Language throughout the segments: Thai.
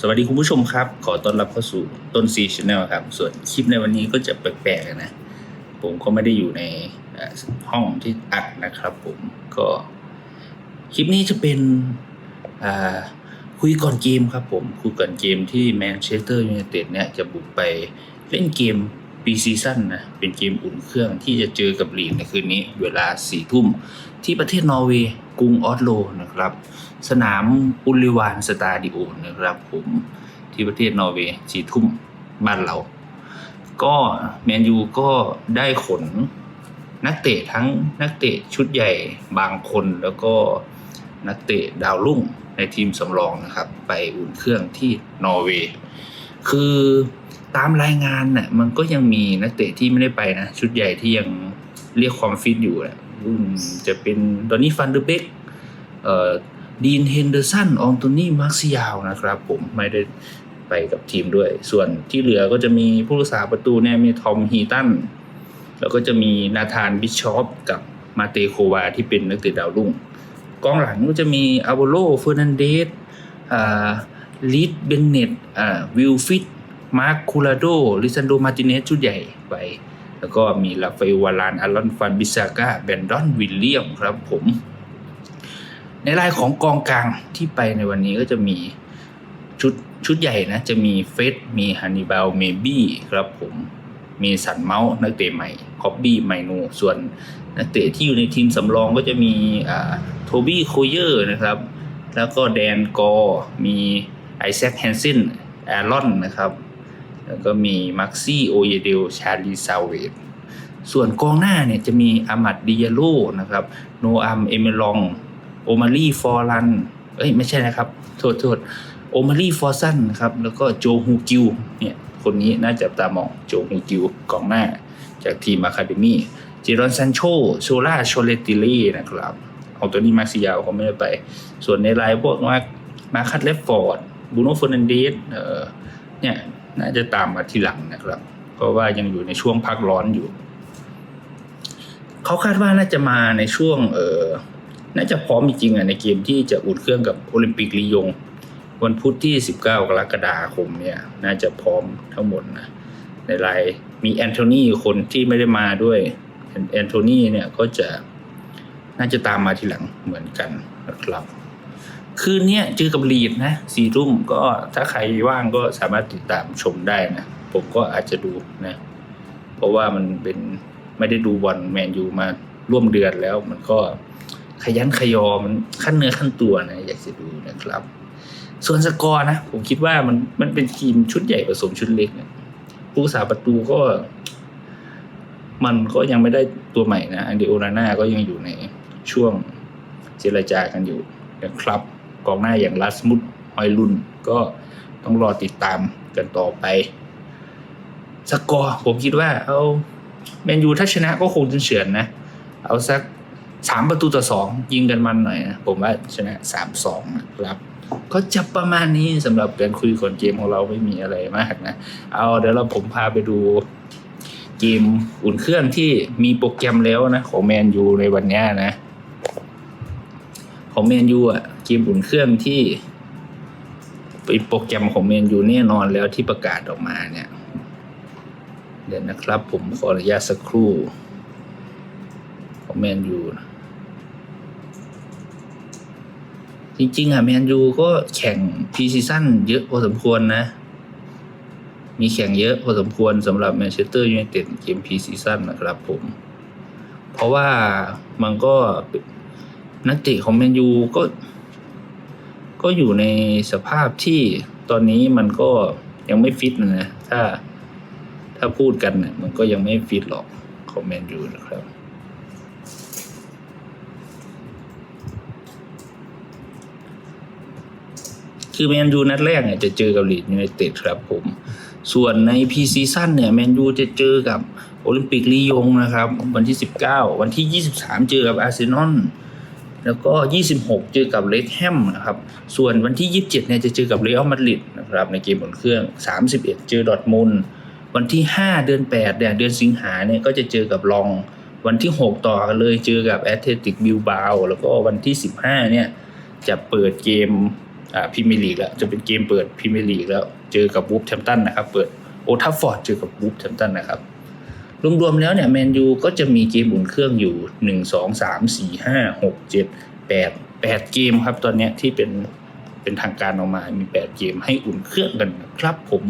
สวัสดีคุณผู้ชมครับ ขอต้อนรับเข้าสู่ต้นซีชแนลครับ ส่วนคลิปในวันนี้ก็จะแปลกๆนะ ผมก็ไม่ได้อยู่ในห้องที่อัดนะครับ ผมก็คลิปนี้จะเป็นคุยก่อนเกมครับผมคุยก่อนเกมที่แมนเชสเตอร์ยูไนเต็ดเนี่ยจะบุกไปเล่นเกม ปีซีซั่นนะ เป็นเกมอุ่นเครื่องที่จะเจอกับลีกในคืนนี้ เวลาสี่ทุ่ม ที่ประเทศนอร์เวย์กรุงออสโลนะครับ สนามอุลิวานสตาดิโอนะครับผมที่ประเทศนอร์เวย์สี่ทุ่มบ้านเรา ก็แมนยูก็ได้ขนนักเตะทั้งนักเตะชุดใหญ่บางคนแล้วก็นักเตะดาวรุ่งในทีมสำรองนะครับ ไปอุ่นเครื่องที่นอร์เวย์คือ ตามรายงานน่ะมันก็ยังมีนักเตะที่ไม่ได้ไปนะ ชุดใหญ่ที่ยังเรียกความฟิตอยู่นะอืมจะเป็นดอนนี่ฟันเดอร์เบกเอ่อดีนเฮนเดอร์สันอองโตนี่มาร์ซิยาวนะครับผมไม่ได้ไปกับทีมด้วย ส่วนที่เหลือก็จะมีผู้รักษาประตูเนี่ยมีทอมฮีตัน แล้วก็จะมีนาธานบิชอปกับมาเตโควาที่เป็นนักเตะดาวรุ่ง กองหลังก็จะมีอาโบโลเฟอร์นันเดสอ่าลิดเบนเนตอ่าวิลฟิต มาร์คคูลาโดลิซันโดมาติเนสชุดใหญ่ไป แล้วก็มีลาฟาเอวารานอารอนฟันบิซาก้าแบนดอนวิลเลียมครับผม ในรายของกองกลางที่ไปในวันนี้ก็จะมีชุดชุดใหญ่นะ จะมีเฟสมีฮันนิบาลเมบี้ครับผมมีสันเมาส์นักเตะใหม่คอบบี้ไมโนส่วนนักเตะที่อยู่ในทีมสำรองก็จะมีอ่าโทบี้โคเยอร์นะครับ แล้วก็แดนกอ มีไอแซคแฮนเซนแอรอนนะครับ แล้วก็มีมักซี่โอเยเดลชาลีซาเวตส่วนกองหน้าเนี่ยจะมีอามัดดิยาโลนะครับโนอัมเอเมลองโอมารีฟอร์ลันเอ้ยไม่ใช่นะครับ โทษโทษโอมารีฟอร์ซันครับแล้วก็โจฮูกิวเนี่ยคนนี้น่าจับตามองโจฮูกิวกองหน้า จากทีมอะคาเดมี่จิรอนซันโชโชล่าโชเลติลีนะครับเอาตัวนี้มาซิยาวเขาไม่ได้ไป ส่วนในรายพวกมามาคัตเลฟฟอร์ดบูโนฟอร์นันเดสเออเนี่ย น่าจะตามมาทีหลังนะครับ เพราะว่ายังอยู่ในช่วงพักร้อนอยู่ เขาคาดว่าน่าจะมาในช่วงเออน่าจะพร้อมจริงๆอะในเกมที่จะอุ่นเครื่องกับโอลิมปิกลียง วันพุธที่ 19 กรกฎาคมเนี่ย น่าจะพร้อมทั้งหมดนะในรายมีแอนโทนีคนที่ไม่ได้มาด้วยแอนโทนีเนี่ยก็จะน่าจะตามมาทีหลังเหมือนกันนะครับ คืนเนี้ยเจอกับลีดนะสี่ทุ่มก็ถ้าใครว่างก็สามารถติดตามชมได้นะ ผมก็อาจจะดูนะ เพราะว่ามันเป็นไม่ได้ดูบอลแมนยูมาร่วมเดือนแล้ว มันก็ขยันขยอมันขั้นเนื้อขั้นตัวนะ อยากจะดูนะครับ ส่วนสกอร์นะ ผมคิดว่ามันมันเป็นทีมชุดใหญ่ผสมชุดเล็กนะผู้รักษาประตูก็ มันก็ยังไม่ได้ตัวใหม่นะอันเดโอนาน่าก็ยังอยู่ในช่วงเจรจากันอยู่นะครับ กองหน้าอย่างลัสมุดฮอยลุนก็ต้องรอติดตามกันต่อไป สกอร์ผมคิดว่า เอาแมนยูถ้าชนะก็คงจะเฉือนนะ เอาสักสามประตูต่อสองยิงกันมันหน่อยนะผมว่าชนะสามสองนะครับ ก็จะประมาณนี้สำหรับการคุยก่อนเกมของเราไม่มีอะไรมากนะ เอาเดี๋ยวเราผมพาไปดูเกมอุ่นเครื่องที่มีโปรแกรมแล้วนะ ของแมนยูในวันนี้นะ ของแมนยูอะ เกมอุ่นเครื่องที่เป็นโปรแกรมของแมนยูแน่นอนแล้วที่ประกาศออกมาเนี่ย เดี๋ยวนะครับ ผมขออนุญาตสักครู่ของแมนยูจริงๆอะแมนยูก็แข่งพีซีซั่นเยอะพอสมควรนะ มีแข่งเยอะพอสมควรสำหรับแมนเชสเตอร์ยูไนเต็ดเกมพีซีซั่นนะครับผม เพราะว่ามันก็นักเตะของแมนยูก็ ก็อยู่ในสภาพที่ตอนนี้มันก็ยังไม่ฟิตนะ ถ้าถ้าพูดกันเนี่ยมันก็ยังไม่ฟิตหรอกของแมนต์ยูนะครับคือแมนยูนัดแรกเนี่ยจะเจอกับลีดยูไนเต็ดครับผม ส่วนในพีซีซั่นเนี่ยแมนยูจะเจอกับโอลิมปิกลียงนะครับ วันที่ 19 วันที่ 23 เจอกับอาร์เซนอล แล้วก็ 26 เจอกับเลดแฮมนะครับ ส่วนวันที่ 27 เนี่ยจะเจอกับเรอัลมาดริดนะครับในเกมบนเครื่อง 31 เจอดอทมุนวันที่ 5 เดือน8เนี่ยเดือนสิงหาเนี่ยก็จะเจอกับลองวันที่ 6 ต่อกันเลยเจอกับแอตเลติกบิลบาแล้วก็วันที่ 15 เนี่ยจะเปิดเกมอ่าพรีเมียร์ลีกแล้วจะเป็นเกมเปิดพรีเมียร์ลีกแล้ว เจอกับวูฟแชมตันนะครับ เปิดโอทัฟฟอร์ดเจอกับวูฟแชมตันนะครับ รวมๆแล้วเนี่ยแมนยูก็จะมีเกมอุ่นเครื่องอยู่หนึ่งสองสามสี่ห้าหกเจ็ดแปดแปดเกมครับตอนนี้ที่เป็นเป็นทางการออกมา มีแปดเกมให้อุ่นเครื่องกันครับผม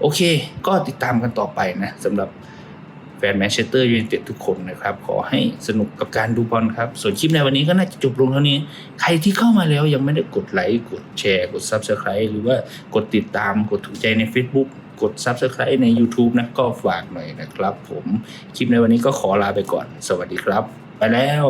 โอเค ก็ติดตามกันต่อไปนะสำหรับแฟนแมนเชสเตอร์ยูไนเต็ดทุกคนนะครับ ขอให้สนุกกับการดูบอลครับ ส่วนคลิปในวันนี้ก็น่าจะจบลงเท่านี้ ใครที่เข้ามาแล้วยังไม่ได้กดไลค์ กดแชร์ กด Subscribe หรือว่ากดติดตาม กดถูกใจใน Facebook กด Subscribe ใน YouTube นะก็ฝากหน่อยนะครับผม คลิปในวันนี้ก็ขอลาไปก่อน สวัสดีครับ ไปแล้ว